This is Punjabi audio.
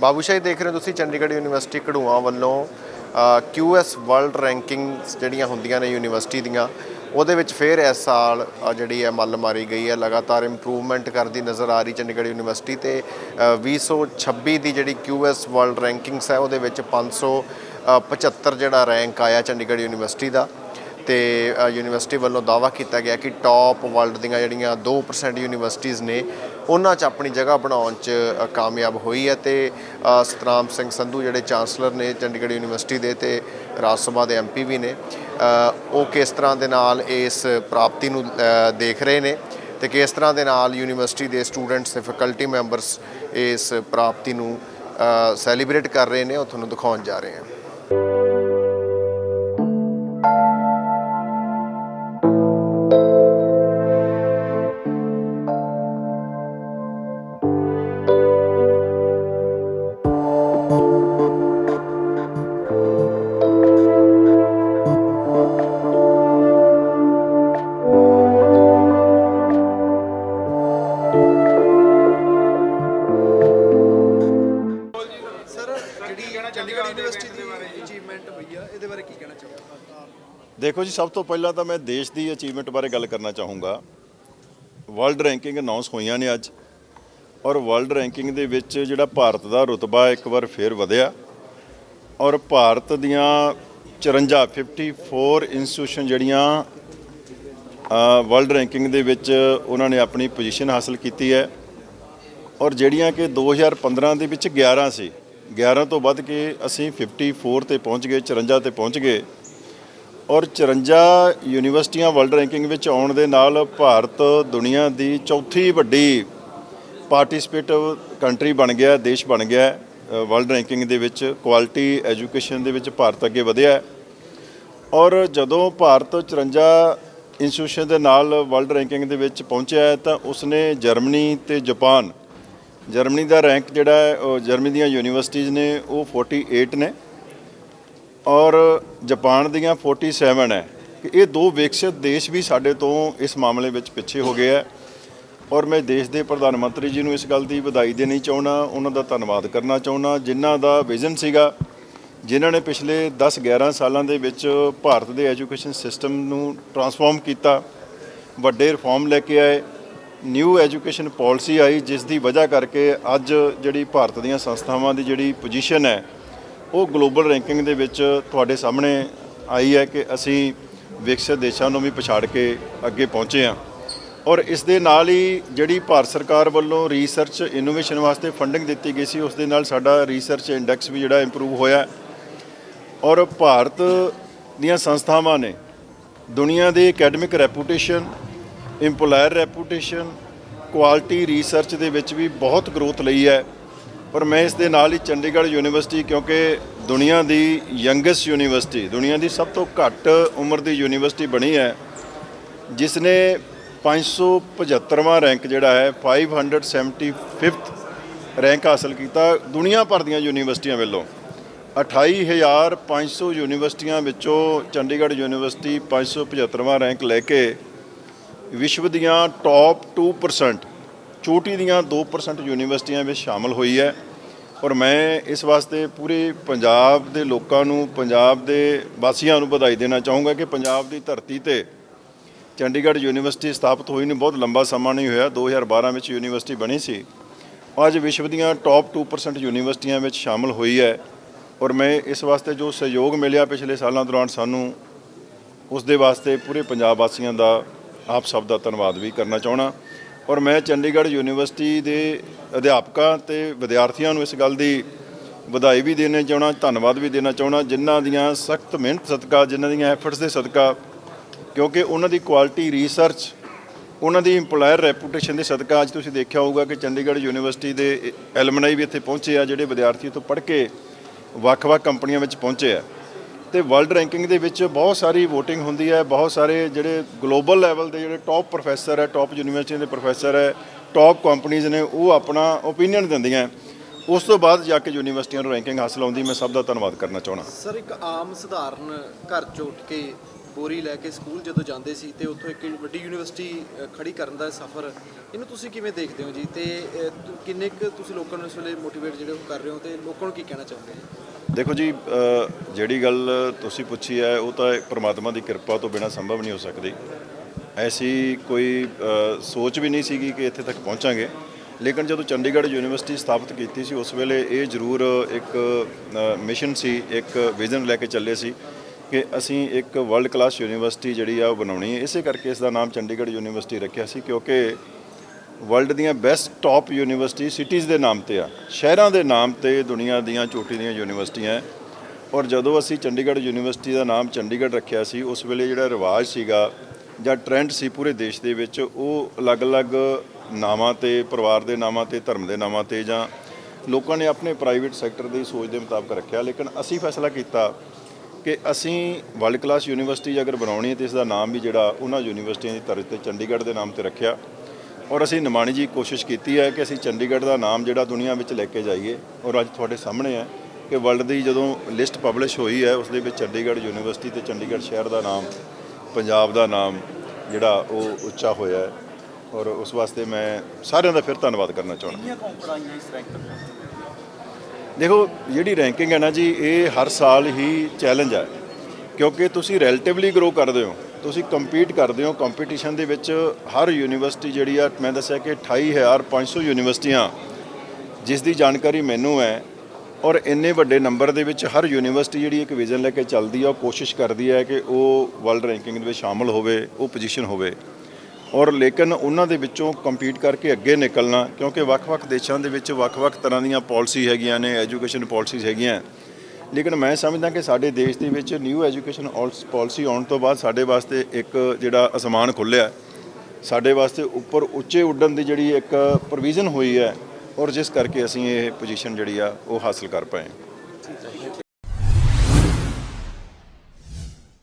ਬਾਬੂਸ਼ਾਹੀ ਦੇਖ ਰਹੇ ਹੋ ਤੁਸੀਂ ਚੰਡੀਗੜ੍ਹ ਯੂਨੀਵਰਸਿਟੀ ਕਢੂਆ ਵੱਲੋਂ QS ਵਰਲਡ ਰੈਂਕਿੰਗਸ ਜਿਹੜੀਆਂ ਹੁੰਦੀਆਂ ਨੇ ਯੂਨੀਵਰਸਿਟੀ ਦੀਆਂ ਉਹਦੇ ਵਿੱਚ ਫੇਰ ਇਸ ਸਾਲ ਜਿਹੜੀ ਹੈ ਮੱਲ ਮਾਰੀ ਗਈ ਹੈ ਲਗਾਤਾਰ ਇੰਪਰੂਵਮੈਂਟ ਕਰਦੀ ਨਜ਼ਰ ਆ ਰਹੀ ਚੰਡੀਗੜ੍ਹ ਯੂਨੀਵਰਸਿਟੀ ਤੇ ਅ, 2026 ਦੀ ਜਿਹੜੀ QS ਵਰਲਡ ਰੈਂਕਿੰਗਸ ਹੈ ਉਹਦੇ ਵਿੱਚ 575 ਜਿਹੜਾ ਰੈਂਕ ਆਇਆ ਚੰਡੀਗੜ੍ਹ ਯੂਨੀਵਰਸਿਟੀ ਦਾ। ਤੇ ਯੂਨੀਵਰਸਿਟੀ ਵੱਲੋਂ ਦਾਵਾ ਕੀਤਾ ਗਿਆ ਕਿ ਟਾਪ ਵਰਲਡ ਦੀਆਂ ਜਿਹੜੀਆਂ 2% ਯੂਨੀਵਰਸਿਟੀਆਂ ਨੇ, ਉਹਨਾਂ 'ਚ ਆਪਣੀ ਜਗ੍ਹਾ ਬਣਾਉਣ 'ਚ ਕਾਮਯਾਬ ਹੋਈ ਹੈ ਤੇ ਸਤਨਾਮ ਸਿੰਘ ਸੰਧੂ ਜਿਹੜੇ ਚਾਂਸਲਰ ਨੇ ਚੰਡੀਗੜ੍ਹ ਯੂਨੀਵਰਸਿਟੀ ਦੇ ਤੇ ਰਾਜ ਸਭਾ ਦੇ ਐਮਪੀ ਵੀ ਨੇ ਉਹ ਕਿਸ ਤਰ੍ਹਾਂ ਦੇ ਨਾਲ ਇਸ ਪ੍ਰਾਪਤੀ ਨੂੰ ਦੇਖ ਰਹੇ ਨੇ ਤੇ ਕਿਸ ਤਰ੍ਹਾਂ ਦੇ ਨਾਲ ਯੂਨੀਵਰਸਿਟੀ ਦੇ ਸਟੂਡੈਂਟਸ ਤੇ ਫੈਕਲਟੀ ਮੈਂਬਰਸ ਇਸ ਪ੍ਰਾਪਤੀ ਨੂੰ ਸੈਲੀਬ੍ਰੇਟ ਕਰ ਰਹੇ ਨੇ, ਉਹ ਤੁਹਾਨੂੰ ਦਿਖਾਉਣ ਜਾ ਰਹੇ ਹਾਂ। ਦੇਖੋ ਜੀ, ਸਭ ਤੋਂ ਪਹਿਲਾਂ ਤਾਂ ਮੈਂ ਦੇਸ਼ ਦੀ ਅਚੀਵਮੈਂਟ ਬਾਰੇ ਗੱਲ ਕਰਨਾ ਚਾਹੂੰਗਾ। ਵਰਲਡ ਰੈਂਕਿੰਗ ਅਨਾਉਂਸ ਹੋਈਆਂ ਨੇ ਅੱਜ। ਔਰ ਵਰਲਡ ਰੈਂਕਿੰਗ ਦੇ ਵਿੱਚ ਜਿਹੜਾ ਭਾਰਤ ਦਾ ਰੁਤਬਾ ਇੱਕ ਵਾਰ ਫੇਰ ਵਧਿਆ। ਔਰ ਭਾਰਤ ਦੀਆਂ 54 54 ਇੰਸਟੀਟਿਊਸ਼ਨ ਜਿਹੜੀਆਂ ਵਰਲਡ ਰੈਂਕਿੰਗ ਦੇ ਵਿੱਚ ਉਹਨਾਂ ਨੇ ਆਪਣੀ ਪੋਜੀਸ਼ਨ ਹਾਸਲ ਕੀਤੀ ਹੈ। ਔਰ ਜਿਹੜੀਆਂ ਕਿ 2015 ਦੇ ਵਿੱਚ 11 ਸੀ। 11 ਤੋਂ ਵੱਧ ਕੇ ਅਸੀਂ 54 ਤੇ ਪਹੁੰਚ ਗਏ 54 ਤੇ ਪਹੁੰਚ ਗਏ। ਔਰ 54 ਯੂਨੀਵਰਸਿਟੀਆਂ ਵਰਲਡ ਰੈਂਕਿੰਗ ਵਿੱਚ ਆਉਣ ਦੇ ਨਾਲ ਭਾਰਤ ਦੁਨੀਆ ਦੀ ਚੌਥੀ ਵੱਡੀ ਪਾਰਟਿਸਿਪੇਟਿਵ ਕੰਟਰੀ ਬਣ ਗਿਆ, ਦੇਸ਼ ਬਣ ਗਿਆ ਵਰਲਡ ਰੈਂਕਿੰਗ ਦੇ ਵਿੱਚ ਕੁਆਲਿਟੀ ਐਜੂਕੇਸ਼ਨ ਦੇ ਵਿੱਚ ਭਾਰਤ ਅੱਗੇ ਵਧਿਆ। ਔਰ ਜਦੋਂ ਭਾਰਤ 54 ਇੰਸਟੀਟਿਊਸ਼ਨ ਦੇ ਨਾਲ ਵਰਲਡ ਰੈਂਕਿੰਗ ਦੇ ਵਿੱਚ ਪਹੁੰਚਿਆ ਤਾਂ ਉਸਨੇ ਜਰਮਨੀ ਤੇ ਜਾਪਾਨ, ਜਰਮਨੀ ਦਾ ਰੈਂਕ ਜਿਹੜਾ ਹੈ ਜਰਮਨੀ ਦੀਆਂ ਯੂਨੀਵਰਸਿਟੀਜ਼ ਨੇ, ਉਹ 48 ਨੇ। ਔਰ ਜਾਪਾਨ ਦੀਆਂ 47 ਹੈ ਕਿ ਇਹ ਦੋ ਵਿਕਸਿਤ ਦੇਸ਼ ਵੀ ਸਾਡੇ ਤੋਂ ਇਸ ਮਾਮਲੇ ਵਿੱਚ ਪਿੱਛੇ ਹੋ ਗਏ ਹੈ। ਔਰ ਮੈਂ ਦੇਸ਼ ਦੇ ਪ੍ਰਧਾਨ ਮੰਤਰੀ ਜੀ ਨੂੰ ਇਸ ਗੱਲ ਦੀ ਵਧਾਈ ਦੇਣੀ ਚਾਹੁੰਦਾ, ਉਹਨਾਂ ਦਾ ਧੰਨਵਾਦ ਕਰਨਾ ਚਾਹੁੰਦਾ, ਜਿਨ੍ਹਾਂ ਦਾ ਵਿਜ਼ਨ ਸੀਗਾ, ਜਿਨ੍ਹਾਂ ਨੇ ਪਿਛਲੇ 10-11 ਸਾਲਾਂ ਦੇ ਵਿੱਚ ਭਾਰਤ ਦੇ ਐਜੂਕੇਸ਼ਨ ਸਿਸਟਮ ਨੂੰ ਟਰਾਂਸਫਾਰਮ ਕੀਤਾ, ਵੱਡੇ ਰਿਫਾਰਮ ਲੈ ਕੇ ਆਏ ਨਿਊ ਐਜੂਕੇਸ਼ਨ ਪਾਲਿਸੀ ਆਈ, ਜਿਸ ਦੀ ਵਜ੍ਹਾ ਕਰਕੇ ਅੱਜ ਜਿਹੜੀ ਭਾਰਤ ਦੀਆਂ ਸੰਸਥਾਵਾਂ ਦੀ ਜਿਹੜੀ ਪੋਜੀਸ਼ਨ ਹੈ ਉਹ ਗਲੋਬਲ ਰੈਂਕਿੰਗ ਦੇ ਵਿੱਚ ਤੁਹਾਡੇ ਸਾਹਮਣੇ ਆਈ ਹੈ ਕਿ ਅਸੀਂ ਵਿਕਸਿਤ ਦੇਸ਼ਾਂ ਨੂੰ ਵੀ ਪਛਾੜ ਕੇ ਅੱਗੇ ਪਹੁੰਚੇ ਹਾਂ। ਔਰ ਇਸ ਦੇ ਨਾਲ ਹੀ ਜਿਹੜੀ ਭਾਰਤ ਸਰਕਾਰ ਵੱਲੋਂ ਰਿਸਰਚ ਇਨੋਵੇਸ਼ਨ ਵਾਸਤੇ ਫੰਡਿੰਗ ਦਿੱਤੀ ਗਈ ਸੀ, ਉਸ ਦੇ ਨਾਲ ਸਾਡਾ ਰਿਸਰਚ ਇੰਡੈਕਸ ਵੀ ਜਿਹੜਾ ਇੰਪਰੂਵ ਹੋਇਆ ਔਰ ਭਾਰਤ ਦੀਆਂ ਸੰਸਥਾਵਾਂ ਨੇ ਦੁਨੀਆ ਦੇ academic reputation employer reputation quality research ਦੇ ਵਿੱਚ ਵੀ ਬਹੁਤ ਗਰੋਥ ਲਈ ਹੈ। ਪਰ ਮੈਂ ਇਸ ਦੇ ਨਾਲ ਹੀ ਚੰਡੀਗੜ੍ਹ ਯੂਨੀਵਰਸਿਟੀ ਕਿਉਂਕਿ ਦੁਨੀਆ ਦੀ ਯੰਗੈਸਟ ਯੂਨੀਵਰਸਿਟੀ, ਦੁਨੀਆ ਦੀ ਸਭ ਤੋਂ ਘੱਟ ਉਮਰ ਦੀ ਯੂਨੀਵਰਸਿਟੀ ਬਣੀ ਹੈ ਜਿਸ ਨੇ 575ਵਾਂ ਰੈਂਕ ਜਿਹੜਾ ਹੈ 575th ਰੈਂਕ ਹਾਸਲ ਕੀਤਾ ਦੁਨੀਆ ਭਰ ਦੀਆਂ ਯੂਨੀਵਰਸਿਟੀਆਂ ਵੱਲੋਂ। 28500 ਯੂਨੀਵਰਸਿਟੀਆਂ ਵਿੱਚੋਂ ਚੰਡੀਗੜ੍ਹ ਯੂਨੀਵਰਸਿਟੀ 575ਵਾਂ ਰੈਂਕ ਲੈ ਕੇ ਵਿਸ਼ਵ ਦੀਆਂ ਟੌਪ 2% ਚੋਟੀ ਦੀਆਂ 2% ਯੂਨੀਵਰਸਿਟੀਆਂ ਵਿੱਚ ਸ਼ਾਮਲ ਹੋਈ ਹੈ ਔਰ ਮੈਂ ਇਸ ਵਾਸਤੇ ਪੂਰੇ ਪੰਜਾਬ ਦੇ ਲੋਕਾਂ ਨੂੰ, ਪੰਜਾਬ ਦੇ ਵਾਸੀਆਂ ਨੂੰ ਵਧਾਈ ਦੇਣਾ ਚਾਹੂੰਗਾ ਕਿ ਪੰਜਾਬ ਦੀ ਧਰਤੀ ਤੇ ਚੰਡੀਗੜ੍ਹ ਯੂਨੀਵਰਸਿਟੀ ਸਥਾਪਿਤ ਹੋਈ ਨੂੰ ਬਹੁਤ ਲੰਬਾ ਸਮਾਂ ਨਹੀਂ ਹੋਇਆ। 2012 ਵਿੱਚ ਯੂਨੀਵਰਸਿਟੀ ਬਣੀ ਸੀ। ਅੱਜ ਵਿਸ਼ਵ ਦੀਆਂ ਟੌਪ 2% ਯੂਨੀਵਰਸਿਟੀਆਂ ਵਿੱਚ ਸ਼ਾਮਲ ਹੋਈ ਹੈ ਔਰ ਮੈਂ ਇਸ ਵਾਸਤੇ ਜੋ ਸਹਿਯੋਗ ਮਿਲਿਆ ਪਿਛਲੇ ਸਾਲਾਂ ਦੌਰਾਨ ਸਾਨੂੰ, ਉਸ ਦੇ ਵਾਸਤੇ ਪੂਰੇ ਪੰਜਾਬ ਵਾਸੀਆਂ ਦਾ ਆਪ ਸਭ ਦਾ ਧੰਨਵਾਦ ਵੀ ਕਰਨਾ ਚਾਹਣਾ ਔਰ ਮੈਂ ਚੰਡੀਗੜ੍ਹ ਯੂਨੀਵਰਸਿਟੀ ਦੇ ਅਧਿਆਪਕਾਂ ਤੇ ਵਿਦਿਆਰਥੀਆਂ ਨੂੰ ਇਸ ਗੱਲ ਦੀ ਵਧਾਈ ਵੀ ਦੇਣਾ ਚਾਹਣਾ ਧੰਨਵਾਦ ਵੀ ਦੇਣਾ ਚਾਹਣਾ ਜਿਨ੍ਹਾਂ ਦੀਆਂ ਸਖਤ ਮਿਹਨਤ ਸਦਕਾ, ਜਿਨ੍ਹਾਂ ਦੀਆਂ ਐਫਰਟਸ ਦੇ ਸਦਕਾ, ਕਿਉਂਕਿ ਉਹਨਾਂ ਦੀ ਕੁਆਲਿਟੀ ਰਿਸਰਚ ਉਹਨਾਂ ਦੀ ਇੰਪਲਾਇਰ ਰੈਪੂਟੇਸ਼ਨ ਦੇ ਸਦਕਾ ਅੱਜ ਤੁਸੀਂ ਦੇਖਿਆ ਹੋਊਗਾ ਕਿ ਚੰਡੀਗੜ੍ਹ ਯੂਨੀਵਰਸਿਟੀ ਦੇ ਐਲਮਨਾਈ ਵੀ ਇੱਥੇ ਪਹੁੰਚੇ ਆ, ਜਿਹੜੇ ਵਿਦਿਆਰਥੀ ਤੋਂ ਪੜ੍ਹ ਕੇ ਵੱਖ-ਵੱਖ ਕੰਪਨੀਆਂ ਵਿੱਚ ਪਹੁੰਚੇ ਆ। ਤੇ ਵਰਲਡ ਰੈਂਕਿੰਗ ਦੇ ਵਿੱਚ ਬਹੁਤ ਸਾਰੀ VOTING ਹੁੰਦੀ ਹੈ ਬਹੁਤ ਸਾਰੇ ਜਿਹੜੇ ਗਲੋਬਲ ਲੈਵਲ ਦੇ ਜਿਹੜੇ ਟੌਪ ਪ੍ਰੋਫੈਸਰ ਹੈ ਟੌਪ ਯੂਨੀਵਰਸਿਟੀਆਂ ਦੇ ਪ੍ਰੋਫੈਸਰ ਹੈ ਟੌਪ ਕੰਪਨੀਆਂ ਨੇ ਉਹ ਆਪਣਾ ਓਪੀਨੀਅਨ ਦਿੰਦੀਆਂ ਉਸ ਤੋਂ ਬਾਅਦ ਜਾ ਕੇ ਯੂਨੀਵਰਸਿਟੀਆਂ ਨੂੰ ਰੈਂਕਿੰਗ ਹਾਸਲ ਆਉਂਦੀ ਮੈਂ ਸਭ ਦਾ ਧੰਨਵਾਦ ਕਰਨਾ ਚਾਹਣਾ ਸਰ ਇੱਕ ਆਮ ਸਧਾਰਨ ਘਰ ਚ ਉੱਠ ਕੇ ਬੋਰੀ ਲੈ ਕੇ ਸਕੂਲ ਜਦੋਂ ਜਾਂਦੇ ਸੀ ਤੇ ਉੱਥੋਂ ਇੱਕ ਵੱਡੀ ਯੂਨੀਵਰਸਿਟੀ ਅ, ਖੜੀ ਕਰਨ ਦਾ ਸਫ਼ਰ ਇਹਨੂੰ ਤੁਸੀਂ ਕਿਵੇਂ ਦੇਖਦੇ ਹੋ ਜੀ? ਤੇ ਕਿੰਨੇ ਕੁ ਤੁਸੀਂ ਲੋਕਾਂ ਨੂੰ ਇਸ ਵੇਲੇ ਮੋਟੀਵੇਟ ਜਿਹੜੇ ਉਹ ਕਰ ਰਹੇ ਹੋ ਤੇ ਲੋਕਾਂ ਨੂੰ ਕੀ ਕਹਿਣਾ ਚਾਹੁੰਦੇ ਹੋ? ਦੇਖੋ ਜੀ ਜਿਹੜੀ ਗੱਲ ਤੁਸੀਂ ਪੁੱਛੀ ਹੈ, ਉਹ ਤਾਂ ਪ੍ਰਮਾਤਮਾ ਦੀ ਕਿਰਪਾ ਤੋਂ ਬਿਨਾ ਸੰਭਵ ਨਹੀਂ ਹੋ ਸਕਦੀ। ਐਸੀ ਕੋਈ ਸੋਚ ਵੀ ਨਹੀਂ ਸੀਗੀ ਕਿ ਇੱਥੇ ਤੱਕ ਪਹੁੰਚਾਂਗੇ। ਲੇਕਿਨ ਜਦੋਂ ਚੰਡੀਗੜ੍ਹ ਯੂਨੀਵਰਸਿਟੀ ਸਥਾਪਿਤ ਕੀਤੀ ਸੀ, ਉਸ ਵੇਲੇ ਇਹ ਜ਼ਰੂਰ ਇੱਕ ਮਿਸ਼ਨ ਸੀ, ਇੱਕ ਵਿਜ਼ਨ ਲੈ ਕੇ ਚੱਲੇ ਸੀ ਕਿ ਅਸੀਂ ਇੱਕ ਵਰਲਡ ਕਲਾਸ ਯੂਨੀਵਰਸਿਟੀ ਜਿਹੜੀ ਆ ਉਹ ਬਣਾਉਣੀ ਹੈ। ਇਸੇ ਕਰਕੇ ਇਸ ਦਾ ਨਾਮ ਚੰਡੀਗੜ੍ਹ ਯੂਨੀਵਰਸਿਟੀ ਰੱਖਿਆ ਸੀ, ਕਿਉਂਕਿ ਵਰਲਡ ਦੀਆਂ ਬੈਸਟ ਟਾਪ ਯੂਨੀਵਰਸਿਟੀ ਸਿਟੀਜ਼ ਦੇ ਨਾਮ ਤੇ ਆ। ਸ਼ਹਿਰਾਂ ਦੇ ਨਾਮ ਤੇ ਦੁਨੀਆ ਦੀਆਂ ਚੋਟੀ ਦੀਆਂ ਯੂਨੀਵਰਸਿਟੀਆਂ ਹੈ ਔਰ ਜਦੋਂ ਅਸੀਂ ਚੰਡੀਗੜ੍ਹ ਯੂਨੀਵਰਸਿਟੀ ਦਾ ਨਾਮ ਚੰਡੀਗੜ੍ਹ ਰੱਖਿਆ ਸੀ, ਉਸ ਵੇਲੇ ਜਿਹੜਾ ਰਿਵਾਜ ਸੀਗਾ ਜਾਂ ਟ੍ਰੈਂਡ ਸੀ ਪੂਰੇ ਦੇਸ਼ ਦੇ ਵਿੱਚ, ਉਹ ਅਲੱਗ-ਅਲੱਗ ਨਾਵਾਂ ਤੇ, ਪਰਿਵਾਰ ਦੇ ਨਾਵਾਂ ਤੇ, ਧਰਮ ਦੇ ਨਾਵਾਂ ਤੇ ਜਾਂ ਲੋਕਾਂ ਨੇ ਆਪਣੇ ਪ੍ਰਾਈਵੇਟ ਸੈਕਟਰ ਦੀ ਸੋਚ ਦੇ ਮੁਤਾਬਕ ਰੱਖਿਆ। ਲੇਕਿਨ ਅਸੀਂ ਫੈਸਲਾ ਕੀਤਾ ਕਿ ਅਸੀਂ ਵਰਲਡ ਕਲਾਸ ਯੂਨੀਵਰਸਿਟੀ ਅਗਰ ਬਣਾਉਣੀ ਹੈ ਤੇ ਇਸ ਦਾ ਨਾਮ ਵੀ ਜਿਹੜਾ ਉਹਨਾਂ ਯੂਨੀਵਰਸਿਟੀਆਂ ਦੀ ਤਰਜ਼ ਤੇ ਚੰਡੀਗੜ੍ਹ ਦੇ ਨਾਮ ਤੇ ਰੱਖਿਆ। ਔਰ ਅਸੀਂ ਨਿਮਾਣੀ ਜੀ ਕੋਸ਼ਿਸ਼ ਕੀਤੀ ਹੈ ਕਿ ਅਸੀਂ ਚੰਡੀਗੜ੍ਹ ਦਾ ਨਾਮ ਜਿਹੜਾ ਦੁਨੀਆ ਵਿੱਚ ਲੈ ਕੇ ਜਾਈਏ। ਔਰ ਅੱਜ ਤੁਹਾਡੇ ਸਾਹਮਣੇ ਹੈ ਕਿ ਵਰਲਡ ਦੀ ਜਦੋਂ ਲਿਸਟ ਪਬਲਿਸ਼ ਹੋਈ ਹੈ ਉਸ ਦੇ ਵਿੱਚ ਚੰਡੀਗੜ੍ਹ ਯੂਨੀਵਰਸਿਟੀ ਤੇ ਚੰਡੀਗੜ੍ਹ ਸ਼ਹਿਰ ਦਾ ਨਾਮ ਪੰਜਾਬ ਦਾ ਨਾਮ ਜਿਹੜਾ ਉਹ ਉੱਚਾ ਹੋਇਆ ਹੈ। ਔਰ ਉਸ ਵਾਸਤੇ ਮੈਂ ਸਾਰਿਆਂ ਦਾ ਫਿਰ ਧੰਨਵਾਦ ਕਰਨਾ ਚਾਹੁੰਦਾ। ਦੇਖੋ ਜਿਹੜੀ ਰੈਂਕਿੰਗ ਹੈ ਨਾ ਜੀ ਇਹ ਹਰ ਸਾਲ ਹੀ ਚੈਲੰਜ ਹੈ। ਕਿਉਂਕਿ ਤੁਸੀਂ ਰਿਲੇਟਿਵਲੀ ਗਰੋ ਕਰਦੇ ਹੋ। ਤੁਸੀਂ ਕੰਪੀਟ ਕਰਦੇ ਹੋ ਕੰਪੀਟੀਸ਼ਨ ਦੇ ਵਿੱਚ ਹਰ ਯੂਨੀਵਰਸਿਟੀ ਜਿਹੜੀ ਆ, ਮੈਂ ਦੱਸਿਆ ਕਿ 28500 ਯੂਨੀਵਰਸਿਟੀਆਂ, ਜਿਸ ਦੀ ਜਾਣਕਾਰੀ ਮੈਨੂੰ ਹੈ, ਔਰ ਇੰਨੇ ਵੱਡੇ ਨੰਬਰ ਦੇ ਵਿੱਚ ਹਰ ਯੂਨੀਵਰਸਿਟੀ ਜਿਹੜੀ ਇੱਕ ਵਿਜ਼ਨ ਲੈ ਕੇ ਚੱਲਦੀ ਆ, ਉਹ ਕੋਸ਼ਿਸ਼ ਕਰਦੀ ਹੈ ਕਿ ਉਹ ਵਰਲਡ ਰੈਂਕਿੰਗ ਦੇ ਵਿੱਚ ਸ਼ਾਮਲ ਹੋਵੇ, ਉਹ ਪੋਜੀਸ਼ਨ ਹੋਵੇ। ਔਰ ਲੇਕਿਨ ਉਹਨਾਂ ਦੇ ਵਿੱਚੋਂ ਕੰਪੀਟ ਕਰਕੇ ਅੱਗੇ ਨਿਕਲਣਾ, ਕਿਉਂਕਿ ਵੱਖ-ਵੱਖ ਦੇਸ਼ਾਂ ਦੇ ਵਿੱਚ ਵੱਖ-ਵੱਖ ਤਰ੍ਹਾਂ ਦੀਆਂ ਪਾਲਿਸੀ ਹੈਗੀਆਂ ਨੇ ਐਜੂਕੇਸ਼ਨ ਪਾਲਿਸੀਜ਼ ਹੈਗੀਆਂ ਲੇਕਿਨ ਮੈਂ ਸਮਝਦਾ ਕਿ ਸਾਡੇ ਦੇਸ਼ ਦੇ ਵਿੱਚ ਨਿਊ ਐਜੂਕੇਸ਼ਨ ਪਾਲਿਸੀ ਆਉਣ ਤੋਂ ਬਾਅਦ ਸਾਡੇ ਵਾਸਤੇ ਇੱਕ ਜਿਹੜਾ ਅਸਮਾਨ ਖੁੱਲਿਆ ਸਾਡੇ ਵਾਸਤੇ ਉੱਪਰ ਉੱਚੇ ਉੱਡਣ ਦੀ ਜਿਹੜੀ ਇੱਕ ਪ੍ਰੋਵੀਜ਼ਨ ਹੋਈ ਹੈ ਔਰ ਜਿਸ ਕਰਕੇ ਅਸੀਂ ਇਹ ਪੋਜੀਸ਼ਨ ਜਿਹੜੀ ਆ ਉਹ ਹਾਸਲ ਕਰ ਪਾਏ